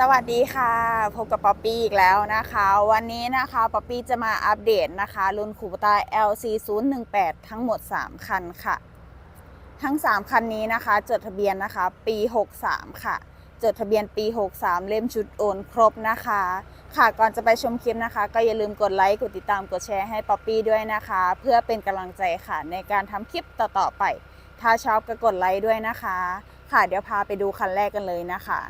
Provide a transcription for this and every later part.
สวัสดีค่ะ พบกับป๊อปปี้อีกแล้วนะคะ วันนี้นะคะป๊อปปี้จะมาอัปเดตนะคะ รุ่นคูปตา LC 0 1 8ทั้งหมด 3 คันค่ะ ทั้ง 3 คันนี้นะคะ จดทะเบียนนะคะ ปี 63 ค่ะ จดทะเบียนปี 63 เล่มชุดโอนครบนะคะ ค่ะก่อนจะไปชมคลิปนะคะ ก็อย่าลืมกดไลค์กดติดตามกดแชร์ให้ป๊อปปี้ด้วยนะคะ เพื่อเป็นกำลังใจค่ะในการทำคลิปต่อๆไป ถ้าชอบก็กดไลค์ด้วยนะคะ ค่ะเดี๋ยวพาไปดูคันแรกกันเลยนะคะ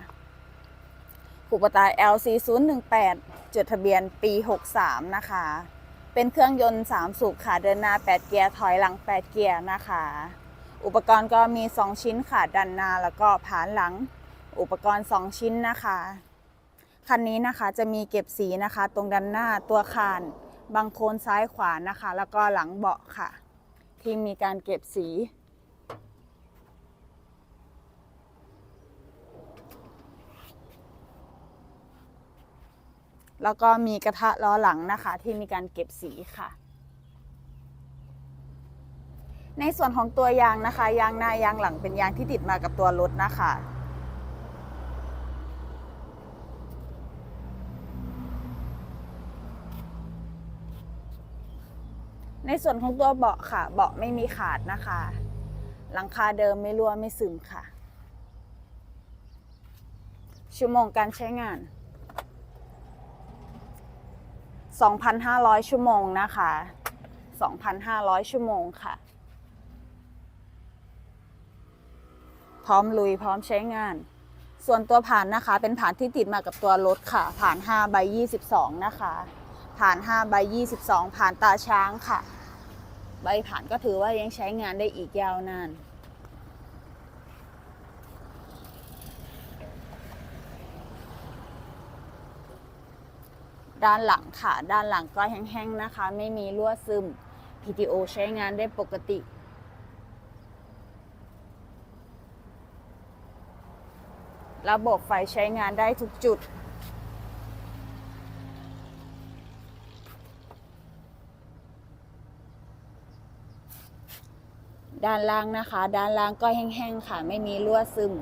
คูปตา LC 0 1 8 จดทะเบียนปี 63 นะคะ เป็นเครื่องยนต์ 3 สูบค่ะ เดินหน้า 8 เกียร์ ถอยหลัง 8 เกียร์นะคะ อุปกรณ์ก็มี 2 ชิ้นค่ะ ดันหน้าแล้วก็ผานหลัง อุปกรณ์ 2 ชิ้นนะคะ คันนี้นะคะจะมีเก็บสีนะคะ ตรงด้านหน้าตัวคานบางโคนซ้ายขวานะคะ แล้วก็หลังเบาะค่ะ ที่มีการเก็บสี แล้วก็มีกระทะล้อหลังนะคะที่มีการเก็บสีค่ะ ในส่วนของตัวยางนะคะ ยางหน้ายางหลังเป็นยางที่ติดมากับตัวรถนะคะในส่วนของตัวเบาะค่ะ เบาะไม่มีขาดนะคะ หลังคาเดิมไม่รั่วไม่ซึมค่ะ ชั่วโมงการใช้งาน 2,500 ชั่วโมงนะคะ 2,500 ชั่วโมงค่ะ พร้อมลุยพร้อมใช้งาน ส่วนตัวผ่านนะคะ เป็นผ่านที่ติดมากับตัวรถค่ะ ผ่าน5ใบ22 นะคะ ผ่าน5ใบ22 ผ่านตาช้างค่ะ ใบผ่านก็ถือว่ายังใช้งานได้อีกยาวนาน ด้านหลังค่ะ ด้านหลังก็แห้งๆนะคะ ไม่มีรั่วซึม PTO ใช้งานได้ปกติ ระบบไฟใช้งานได้ทุกจุด ด้านล่างนะคะ ด้านล่างก็แห้งๆค่ะ ไม่มีรั่วซึม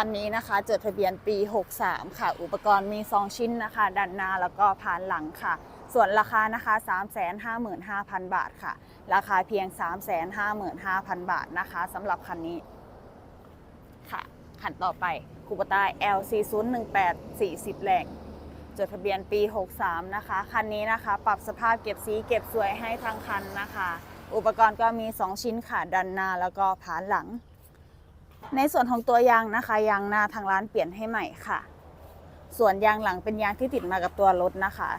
คันนี้นะคะ จดทะเบียนปี 63 ค่ะ อุปกรณ์มี 2 ชิ้นนะคะ ด้านหน้าแล้วก็ผ่านหลังค่ะ ส่วนราคานะคะ 355,000 บาทค่ะ ราคาเพียง 355,000 บาทนะคะสำหรับคันนี้ค่ะ คันต่อไปคูปต้า LC 0 1 8 40แรงจดทะเบียนปี 63 นะคะ คันนี้นะคะ ปรับสภาพเก็บสีเก็บสวยให้ทั้งคันนะคะ อุปกรณ์ก็มี 2 ชิ้นค่ะ ด้านหน้าแล้วก็ผ่านหลัง ในส่วนของตัวยางนะคะยางหน้าทางร้านเปลี่ยนให้ใหม่ค่ะ ส่วนยางหลังเป็นยางที่ติดมากับตัวรถนะคะ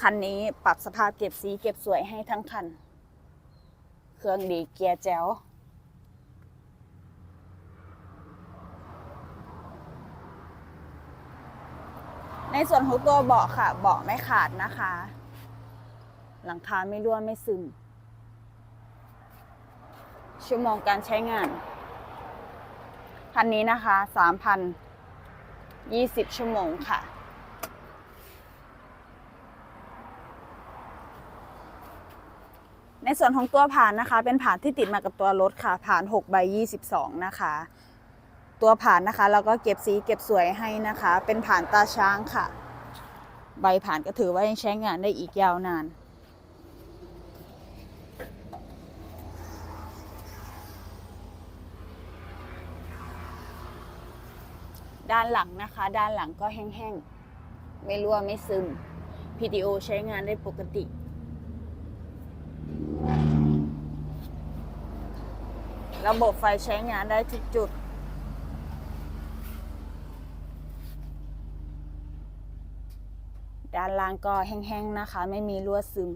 คันนี้ปรับสภาพเก็บสีเก็บสวยให้ทั้งคัน เครื่องดีเกียร์แจ๋วในส่วนของตัวเบาะค่ะเบาะไม่ขาดนะคะ หลังคาไม่รั่วไม่ซึม ชั่วโมงการใช้งาน คันนี้นะคะ3,020 ชั่วโมงค่ะในส่วนของตัวผ่านนะคะ เป็นผ่านที่ติดมากับตัวรถค่ะ ผ่าน6ใบ22 นะคะ ตัวผ่านนะคะเราก็เก็บสีเก็บสวยให้นะคะ เป็นผ่านตาช้างค่ะ ใบผ่านก็ถือว่ายังใช้งานได้อีกยาวนาน ด้านหลังนะคะ ด้านหลังก็แห้งๆ ไม่รั่วไม่ซึม PTO ใช้งานได้ปกติ ระบบไฟใช้งานได้ทุกจุดด้านล่างก็แห้งๆนะคะ ไม่มีรั่วซึม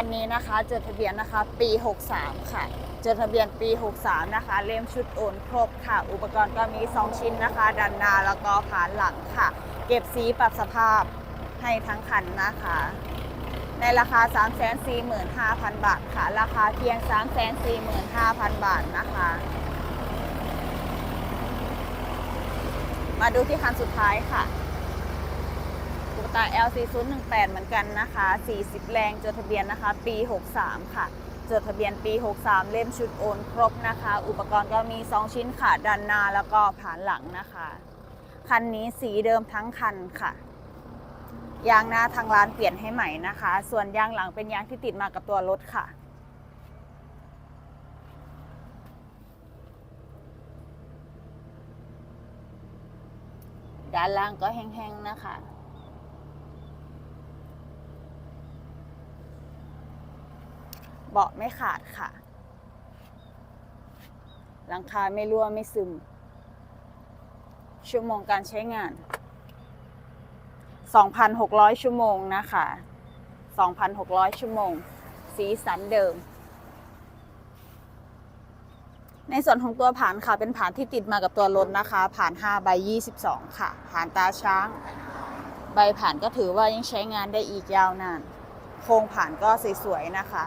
คันนี้นะคะ จดทะเบียนนะคะปี 63 ค่ะ จดทะเบียนปี 63 นะคะ เล่มชุดโอนครบค่ะ อุปกรณ์ก็มี 2 ชิ้นนะคะ ดันหน้าแล้วก็ผานหลังค่ะ เก็บสีปรับสภาพให้ทั้งคันนะคะ ในราคา 345,000 บาทค่ะ ราคาเพียง 345,000 บาทนะคะ มาดูที่คันสุดท้ายค่ะ ตา LC 0 1 8 เหมือนกันนะคะ 40 แรงจดทะเบียนนะคะ ปี 63 ค่ะ จดทะเบียนปี 63 เล่มชุดโอนครบนะคะ อุปกรณ์ก็มี 2 ชิ้นค่ะด้านหน้าแล้วก็ผ่านหลังนะคะ คันนี้สีเดิมทั้งคันค่ะ ยางหน้าทางร้านเปลี่ยนให้ใหม่นะคะ ส่วนยางหลังเป็นยางที่ติดมากับตัวรถค่ะด้านล่างก็แห้งๆนะคะ เบาะไม่ขาดค่ะ หลังคาไม่รั่วไม่ซึม ชั่วโมงการใช้งาน 2,600 ชั่วโมงนะคะ 2,600 ชั่วโมง สีสันเดิม ในส่วนของตัวผ่านค่ะ เป็นผ่านที่ติดมากับตัวรถนะคะ ผ่าน5ใบ22 ค่ะ ผ่านตาช้าง ใบผ่านก็ถือว่ายังใช้งานได้อีกยาวนาน โครงผ่านก็สวยๆนะคะ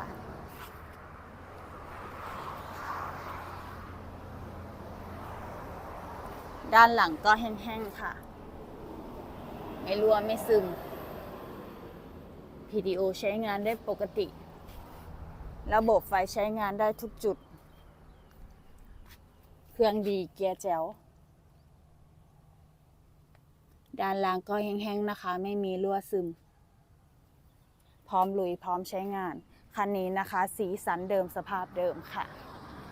ด้านหลังก็แห้งๆค่ะ ไม่รั่วไม่ซึม PDO ใช้งานได้ปกติ ระบบไฟใช้งานได้ทุกจุด เครื่องดีเกียร์แจ๋ว ด้านล่างก็แห้งๆนะคะ ไม่มีรั่วซึม พร้อมลุยพร้อมใช้งาน คันนี้นะคะ สีสันเดิมสภาพเดิมค่ะ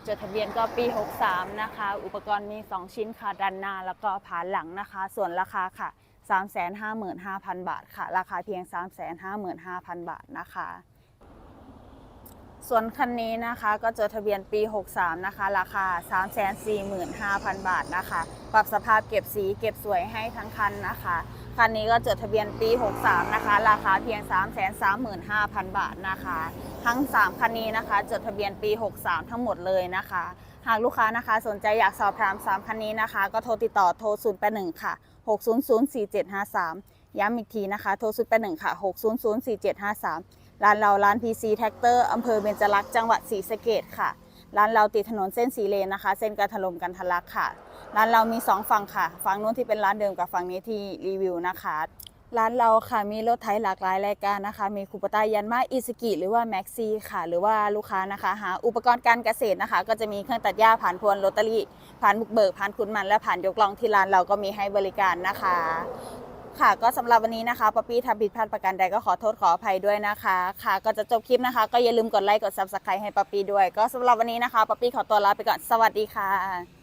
จดทะเบียนก็ปี 63 นะคะ อุปกรณ์มี 2 ชิ้นค่ะด้านหน้าแล้วก็ผานหลังนะคะ ส่วนราคาค่ะ 355,000 บาทค่ะ ราคาเพียง 355,000 บาทนะคะ ส่วนคันนี้นะคะก็จดทะเบียนปี 63 นะคะ ราคา 345,000 บาทนะคะ ปรับสภาพเก็บสีเก็บสวยให้ทั้งคันนะคะ คันนี้ก็จดทะเบียนปี 63 นะคะ ราคาเพียง 335,000 บาทนะคะ ทั้ง 3 คันนี้นะคะ จดทะเบียนปี 63 ทั้งหมดเลยนะคะ หากลูกค้านะคะ สนใจอยากสอบถาม 3 คันนี้นะคะ ก็โทรติดต่อโทร 081 ค่ะ 6004753 ย้ำอีกทีนะคะ โทร 081 ค่ะ 6004753 ร้านเราร้าน PC Tractor อำเภอเบญจลักษณ์จังหวัดศรีสะเกดค่ะ ร้านเราติดถนนเส้นสีเลนนะคะ เส้นการถลมกันทะลักค่ะ ร้านเรามี 2 ฝั่งค่ะ ฝั่งนู้นที่เป็นร้านเดิมกับฝั่งนี้ที่รีวิวนะคะ ร้านเราค่ะมีรถไถหลากหลายรายการนะคะ มีคูปต้ายันมาอิสกิหรือว่าแม็กซี่ค่ะ หรือว่าลูกค้านะคะหาอุปกรณ์การเกษตรนะคะ ก็จะมีเครื่องตัดหญ้าผ่านพวนโรตารี่ผ่านบุกเบิกผ่านคุณมันและผ่านยกลองที่ร้านเราก็มีให้บริการนะคะ ค่ะก็สำหรับวันนี้นะคะป๊อปปี้ทำผิดพลาดประการใดก็ขอโทษขออภัยด้วยนะคะ ค่ะก็จะจบคลิปนะคะ ก็อย่าลืมกดไลค์กดซับสไครต์ให้ป๊อปปี้ด้วย ก็สำหรับวันนี้นะคะป๊อปปี้ขอตัวลาไปก่อนสวัสดีค่ะ